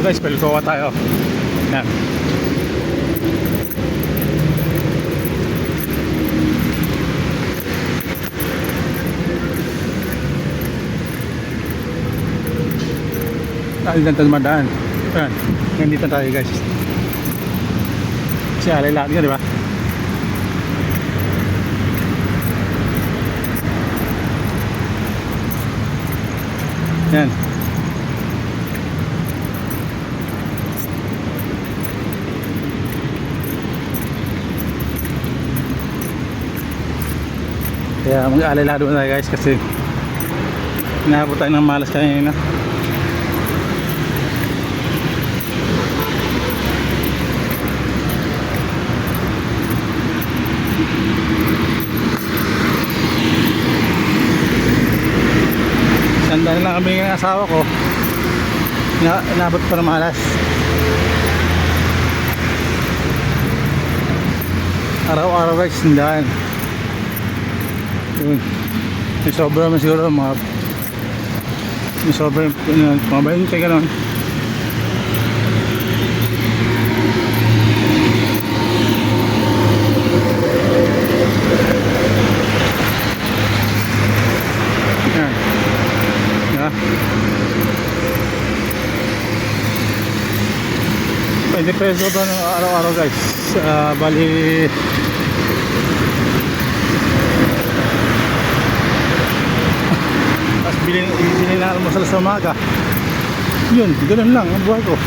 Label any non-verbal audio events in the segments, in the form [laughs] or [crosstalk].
So guys, Pelcoa tayo. Yan. Dahil ganito dumadaan. Yan. Nandito tayo guys. Kasi alay lahat nga, di ba? Yan. Kaya mag-aalala doon tayo guys kasi inaabot tayo ng malas kanina. Sandali lang kami ng asawa ko. Na, inabot pa ng malas. Araw-araw guys, sandaan. Yun. May sobra man siguro mga may sobra yun, mga 20 ganun. Yan. Yeah. Pwede peso ba ng araw-araw guys? Ah, bali Bilhin, bilhin na almusal sa umaga. Yun, ganun lang ang buhay ko.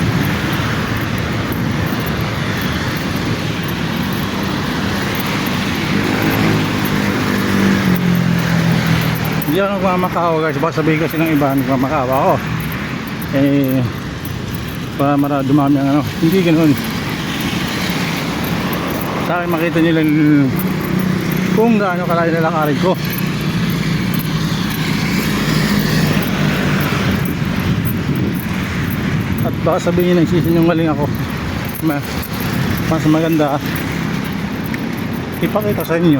Hindi ako nagmamakaawa guys. Baka sabihin kasi ng iba nagmamakaawa ako. Eh, para mara dumami ang ano. Hindi ganun. Sa akin makita nila kung gaano kalayo nilakarin ko. Baka sabihin nagsisinungaling ako. Ma mas maganda ipakita sa inyo.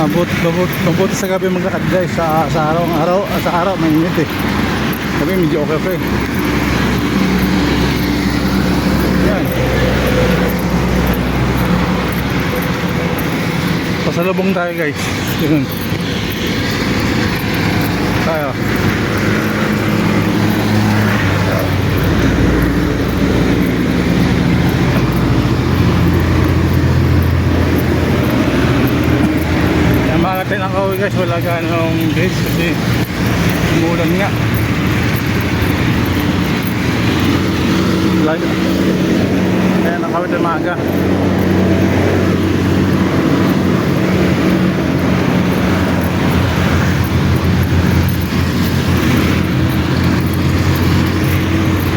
Mabut, mabut, mabuti sa gabi maglakad guys sa, sa araw, araw, sa araw mainit eh. Sabi medyo okay okay. Yan. Pasalubong tayo guys. Yun. Tayo. Yan mga katin ang kauwi guys. Wala ganong guys kasi umulan nga. Lagi. Kaya nakawit ng maaga.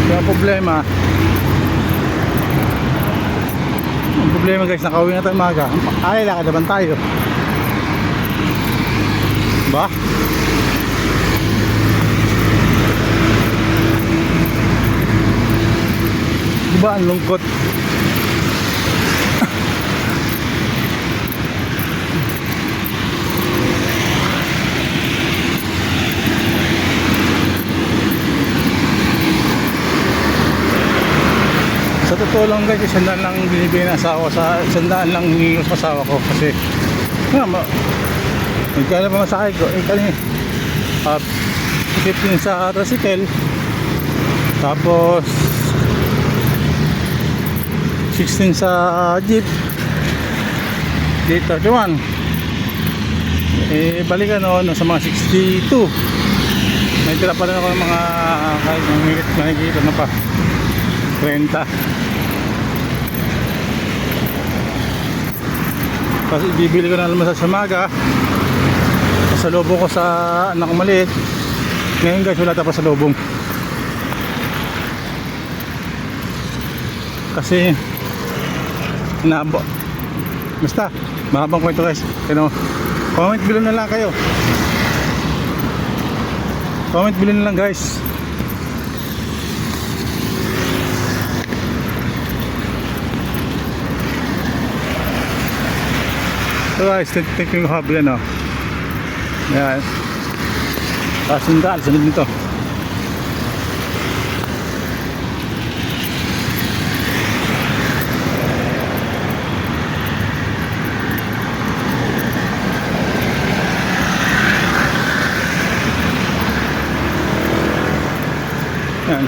Kaya problema ang problema guys, nakauwi na tayo maaga. Ay, lakad naman tayo. Ba? Ba ang lungkot? Sa totoo lang guys, isandaan lang binibigay ng asawa sa isandaan lang sa asawa ko kasi nga ma Nagkala pa masakay ko, eh kanina uh, 15 sa tricycle tapos 16 sa jeep. Dito 31 eh balikan no, no, sa mga 62 may tira pa rin ako ng mga kahit mahigit mahigit na pa 30 kasi bibili ko na almasal sa maga pasalubong ko sa anak ko maliit. Ngayon guys wala tayo pasalubong kasi Naambo. Basta, mahabang kwento guys. You know, comment below na lang kayo. Comment below na lang guys. So guys, tingnan ko hub yan o. Yan. Tapos sunod nito. Yan.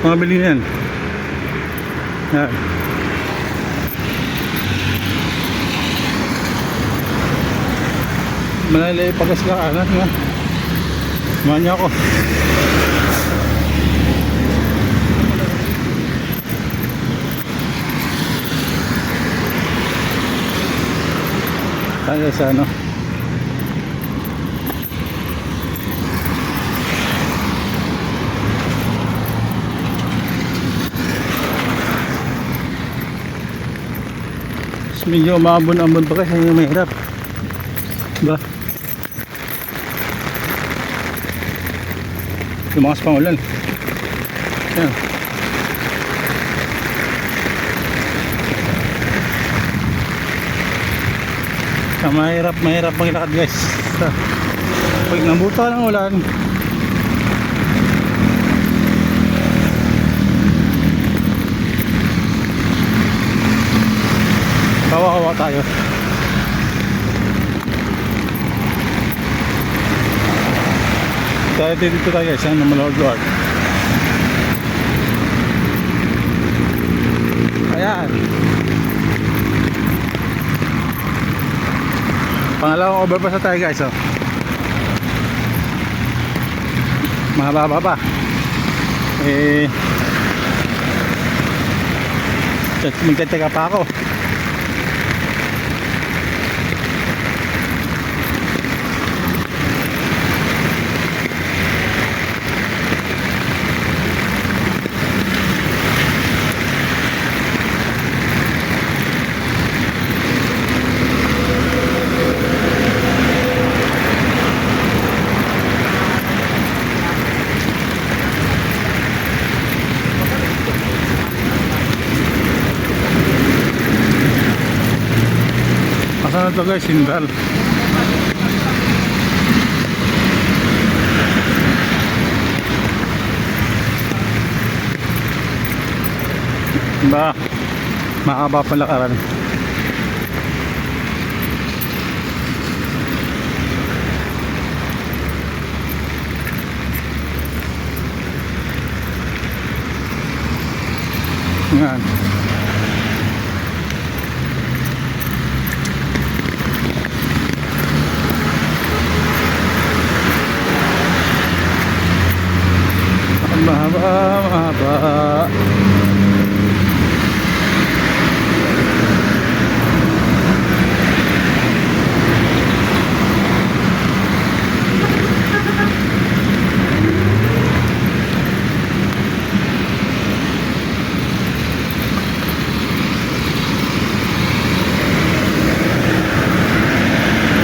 Mga bili yan. Yan. Malalay pagas ka anak nga. Niyo ako. Tayo sa ano? Mas medyo maambon-ambon pa kasi mahirap. Ba? Lumakas pang ulan. Yan. Ah, mahirap, mahirap maglakad guys. Pag nabuta ng ulan, kawawa tayo. Tayo dito tayo guys, yan, Malawag Luwag. Ayan. Pangalawang overpass na tayo guys, oh. Mahaba pa. Eh, magtataka pa ako. To guys, Sindal. Ba, mahaba pa lakaran. Yan. Mahaba, mahaba.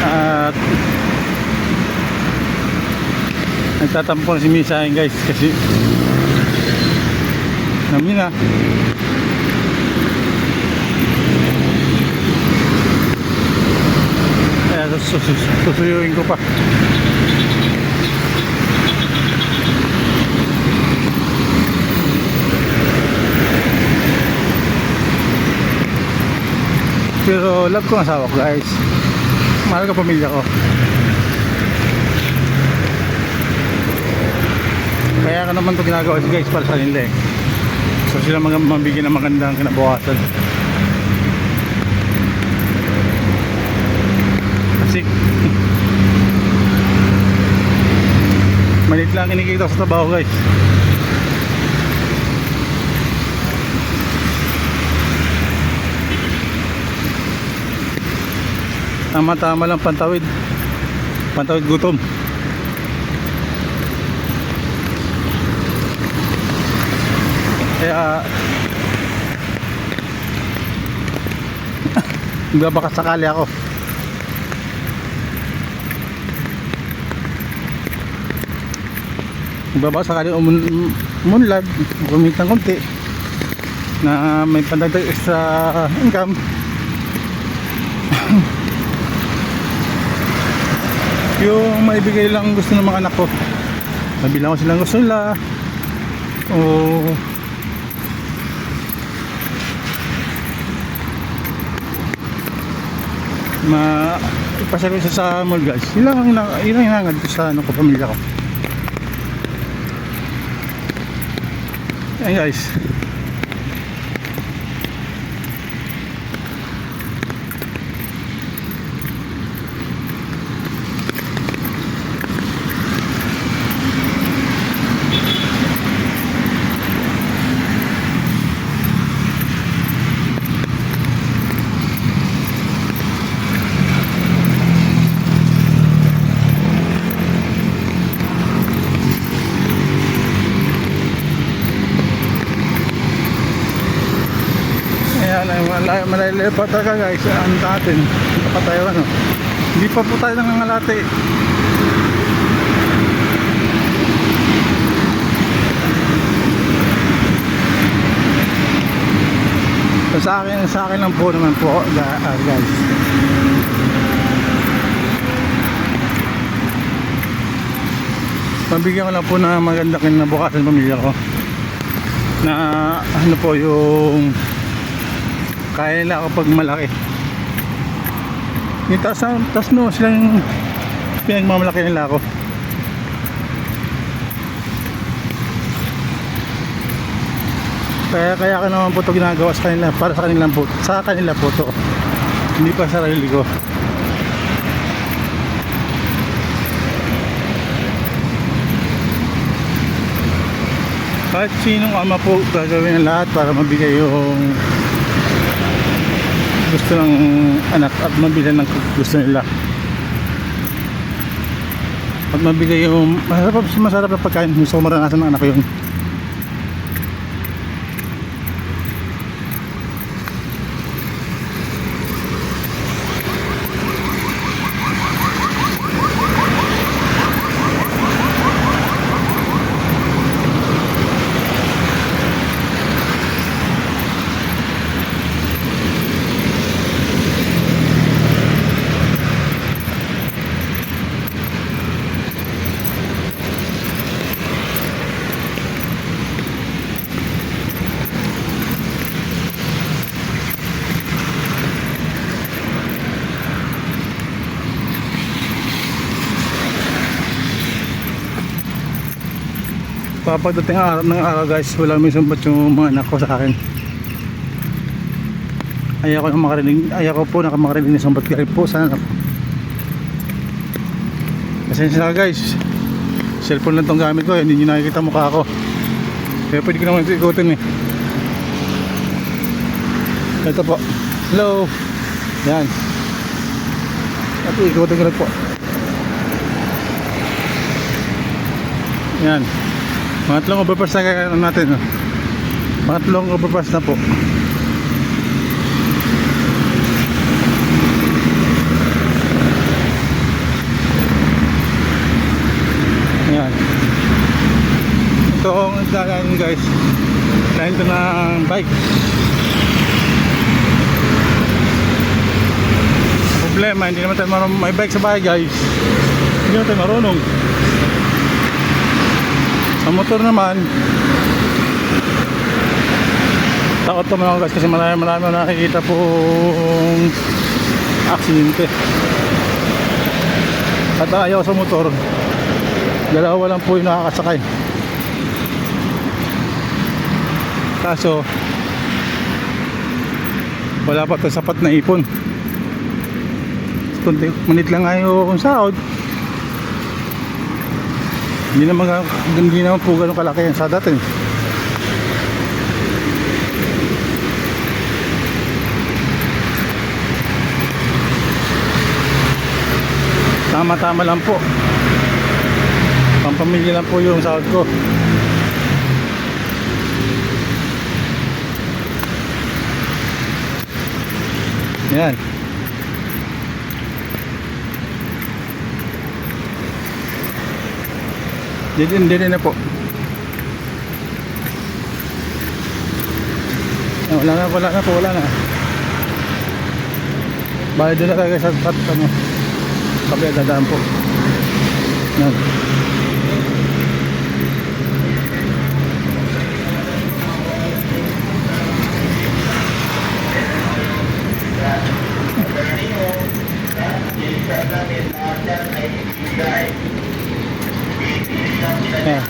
At nagtatampo na si Misa yun guys kasi namin na kaya sus- sus- susuyuin ko pa. Pero love ko ang asawa ko guys. Mahal ko pamilya ko. Kaya ka naman to ginagawa guys para sa nila eh so sila mga mabigyan ng magandang kinabukasan. Kasi [laughs] malit lang kinikita sa trabaho guys. Tama tama lang pantawid. Pantawid gutom kaya [laughs] baka sakali ako. Baka sakali umunlad gumit ng konti na may pandagdag extra income. [laughs] Yung maibigay lang gusto ng mga anak ko. Nabila ko silang gusto nila. O ma siya sa mall guys. Yun lang ang yun ang hinangad ko sa ano ko pamilya ko. Ayan guys Ayan, ay malay, malayo pa talaga guys. Ang natin hindi pa hindi pa po tayo nangangalate. So, sa akin, sa akin lang po naman po ah, guys. Pabigyan ko lang po na maganda kinabukasan pamilya ko. Na ano po yung kaya nila kapag malaki. Yung taas, taas no silang pinagmamalaki nila ako. Kaya kaya ko naman po ito ginagawa sa kanila para sa kanilang po sa kanila po to hindi pa sa sarili ko. Kahit sinong ama po gagawin ang lahat para mabigay yung gusto ng anak at mabigay ng gusto nila. At mabigay yung masarap, masarap na pagkain. Gusto ko maranasan ng anak ko yun papagdating araw ng araw guys wala may sumbat yung mga anak ko sa akin? Ayaw ko na makarinig ayaw ko po na makarinig na sumbat galing po sa anak ko. Pasensya na guys. Cellphone lang tong gamit ko hindi nyo nakikita mukha ko. Kaya pwede ko naman ikutin eh. Ito po. Hello. Yan. At ikutin ko lang po. Yan Pangatlong overpass na kaya natin. Oh. Pangatlong overpass na po. Ayan. Ito ang daan guys. Dahil ito ng bike. Problema, hindi naman tayo marunong may bike sa bahay guys. Hindi naman tayo marunong. Sa motor naman, takot naman ako guys kasi marami marami nakikita pong aksidente. At ayaw sa motor, dalawa lang po yung nakakasakay. Kaso, wala pa ito sapat na ipon. Kunti, manit lang nga yung sahod. Hindi naman, hindi naman po ganun kalaki yan sa dati. Tama-tama lang po. Pampamilya lang po yung sahod ko. Yan. Hindi rin na po. Ah, Wala na, wala na po, wala na. Bayad doon na talaga sa, sa, ano, sabi dadaan po. Yan. Yan.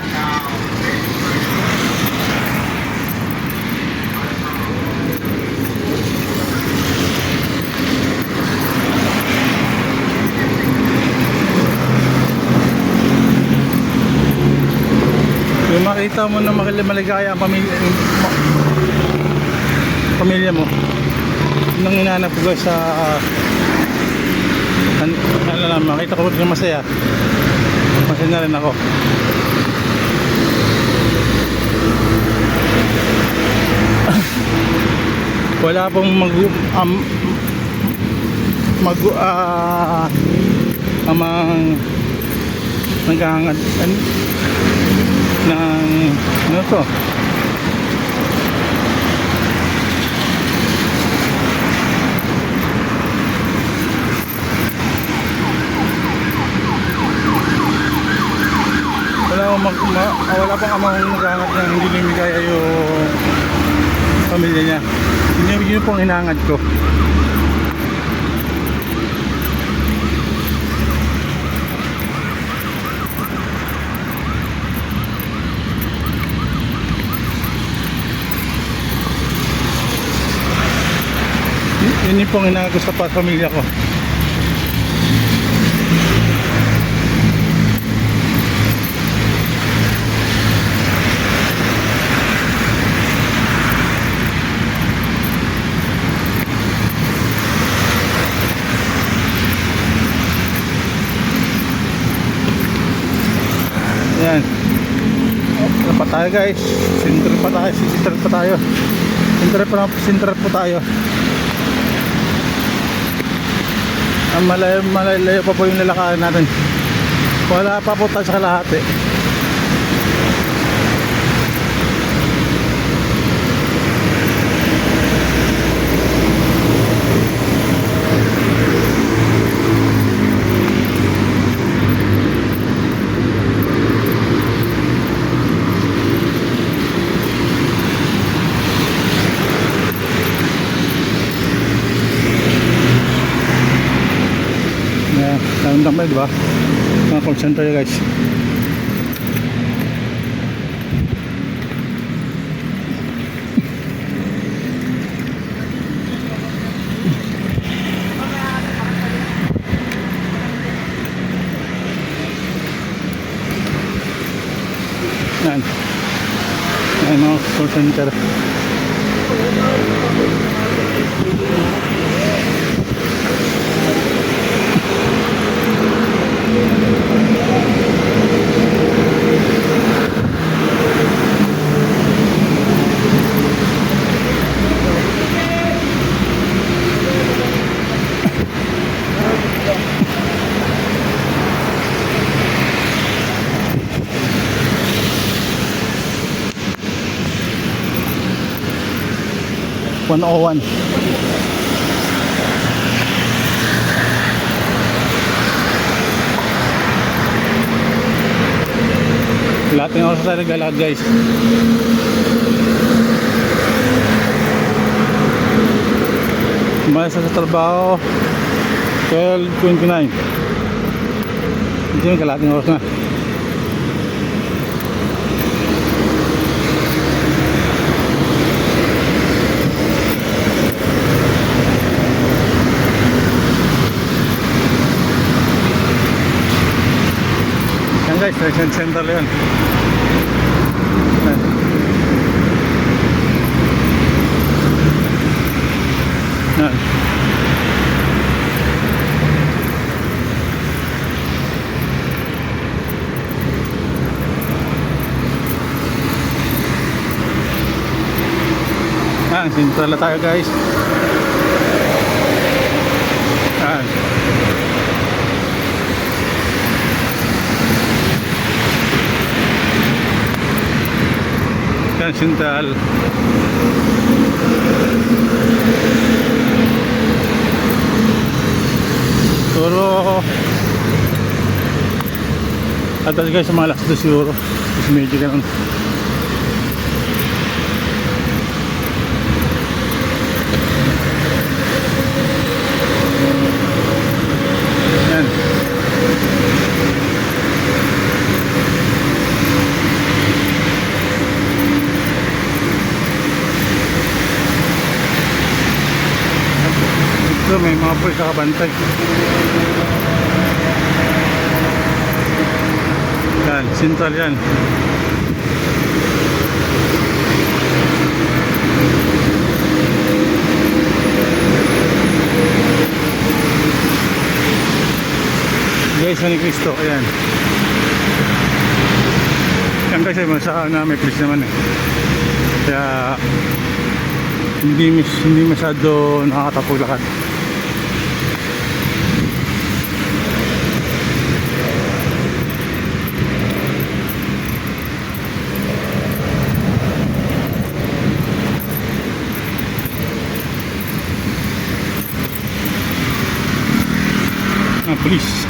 Yung makita mo na maligaya ang pamilya, pamilya mo. Yun ang hinahanap ko sa an, ano lang, makita ko masaya. Masaya na rin ako. [laughs] Wala pong mag um, mag ah amang naghahangad an, ng ano to mag, ma, ah, wala pang amang naghahangat ng hindi limigaya yung pamilya niya. Yun, yun pong hinangad ko. Yun yung pong ko sa pa- pamilya ko Yan. Ano pa tayo guys? Sinter pa tayo. Sinter pa tayo. Sinter pa, sinter pa tayo. Ang malayo, malayo pa po yung lalakaran natin. Wala pa po tayo sa kalahati. Yan. Daming tambay, di ba? Mga call center guys. Yan. Yan mga call center. One oh one. Lahat ng oras tayo naglalakad guys. Umalis na sa trabaho 12.29 Hindi yung kalating oras na guys, Treasure Center yun Yan. Yan, sintala tayo guys. Yan. Yan, sintal. Turo At tapos guys, sa mga last 2 siguro. Tapos medyo ganun. Yan. Pulis nakabantay. Yan, sentral yan. Guys, ni Cristo, ayan. Yan kasi sa na may police naman eh. Kaya hindi hindi masyado nakakatapaglakad. Ah, police.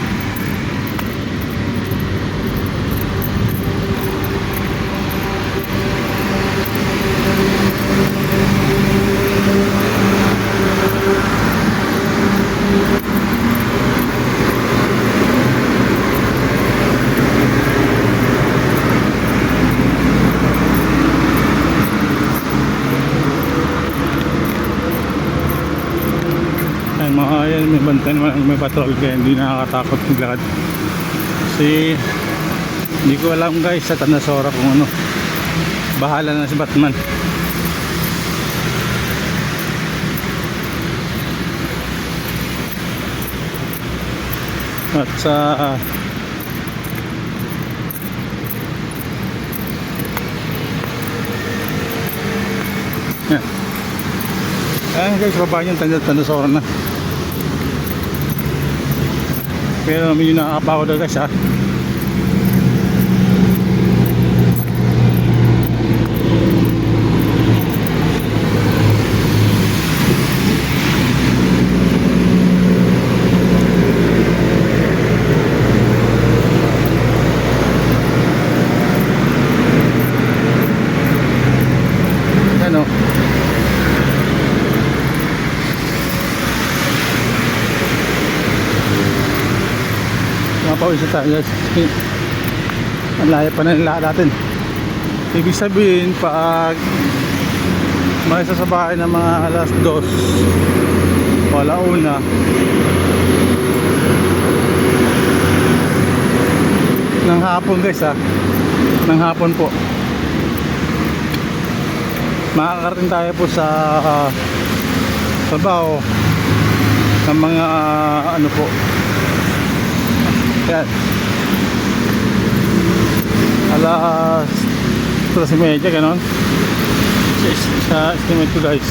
May patrol kaya hindi nakakatakot maglakad. Kasi hindi ko alam guys sa Tanasora kung ano. Bahala na si Batman. At sa Yan. Ayan guys, baba yung tanda Tanasora na. Pero medyo nakakabawa daw guys ha. Yan o. Mapawis na tayo guys. Ang layo pa na nila natin. Ibig sabihin pag may sa ng mga alas dos wala una ng hapon guys ha ng hapon po makakarating tayo po sa uh, trabaho ng mga ano po yan alas 3.30 ganon. Sa, estimate ko guys.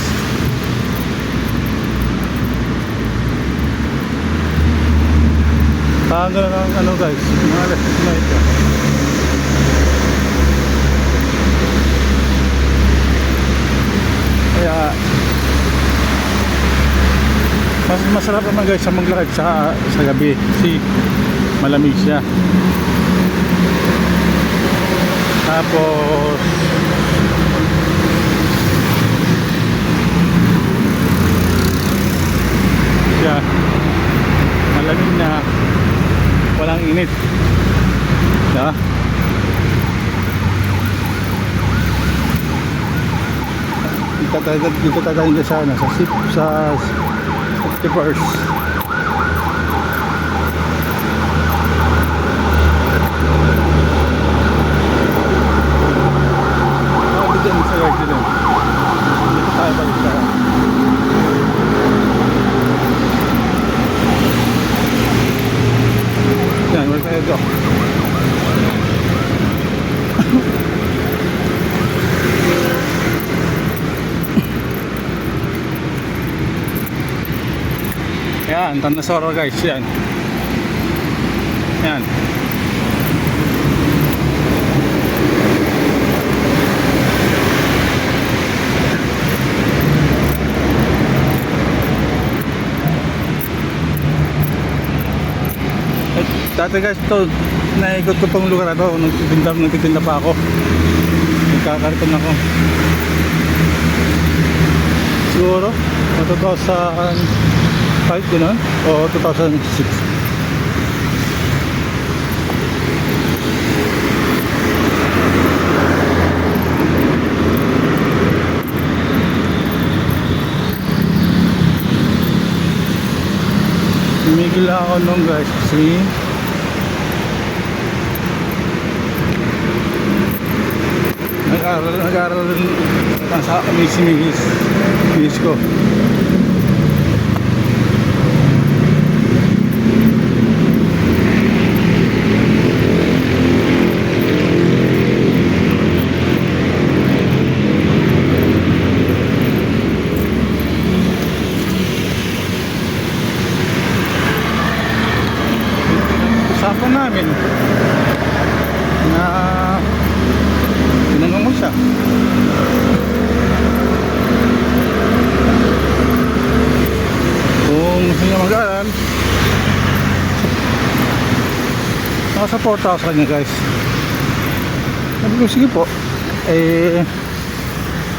Parang ganun ang ano guys? Mga alas 3.30 kaya mas masarap naman guys sa maglakad sa, sa gabi. Kasi malamig siya. Tapos siya. Malamig na. Walang init. Diba? dito tayo dito tayo sa ano, sa sip sa 51st Ah, dito sa guard din. Dito tayo balik sa Yan, wala tayo dito. Yan, Tanasoro guys, yan. Yan. Eh, Dati guys, to naikot ko tong lugar na to. Nagtitinda, nagtitinda pa ako. Nagkakariton ako. Siguro, o 2005 gano'n, o 2006. Tumigil lang ako nung guys kasi nag-aaral rin nasa kami si Miss, Miss ko. Usapan namin na tinanong mo siya. Kung gusto niya mag-aaral, nakasupport ako sa kanya guys. Sabi ko, sige po. Eh,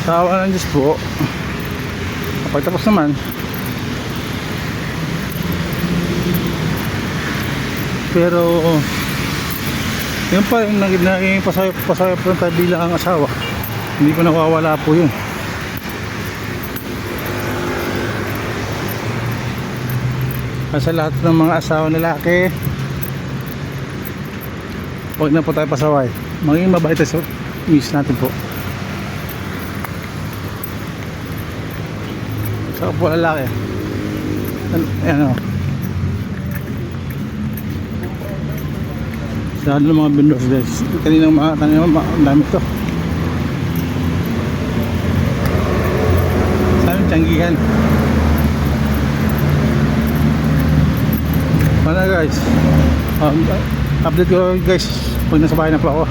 sa awa ng Diyos po, kapag tapos naman, pero yun pa yung naging, pasayop pasayop lang tayo bilang ang asawa hindi ko nakawala po yun sa lahat ng mga asawa lalaki huwag na po tayo pasaway. Maging mabait sa miss natin po. Saka po lalaki. Ano, ano. Sa ano mga vendors guys. Kanina mga mga ang dami to. Sa amin tiyanggihan? Mana guys. Um, update ko guys pag nasa bahay na po ako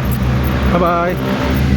bye bye